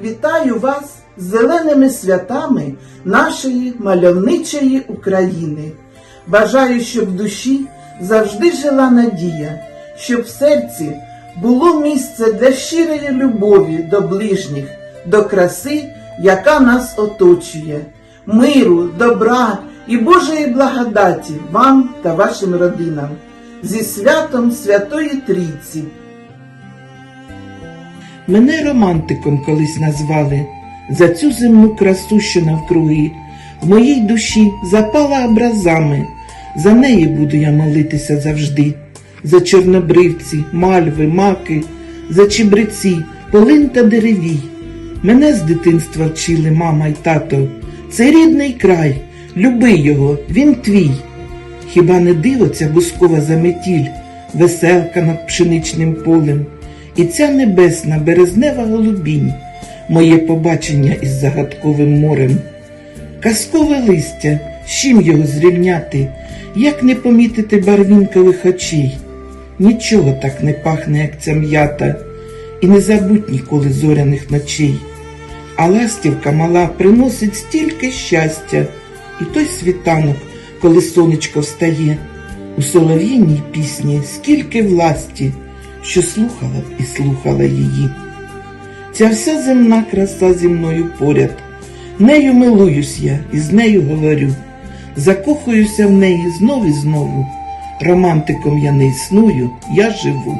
Вітаю вас з зеленими святами нашої мальовничої України. Бажаю, щоб в душі завжди жила надія, щоб в серці було місце для щирої любові до ближніх, до краси, яка нас оточує, миру, добра і Божої благодаті вам та вашим родинам зі святом Святої Трійці. Мене романтиком колись назвали за цю земну красу, що навкруги. В моїй душі запала образами, за неї буду я молитися завжди. За чорнобривці, мальви, маки, за чебреці, полин та деревій. Мене з дитинства вчили мама й тато. Це рідний край, люби його, він твій. Хіба не диво ця бускова заметіль, веселка над пшеничним полем, і ця небесна березнева голубінь, моє побачення із загадковим морем. Казкове листя, з чим його зрівняти, як не помітити барвінкових очей. Нічого так не пахне, як ця м'ята, і не забудь ніколи зоряних ночей. А ластівка мала приносить стільки щастя, і той світанок, коли сонечко встає, у солов'їній пісні скільки власті, що слухала б і слухала її. Ця вся земна краса зі мною поряд, нею милуюсь я і з нею говорю, закохуюся в неї знов і знову. Романтиком я не існую, я живу.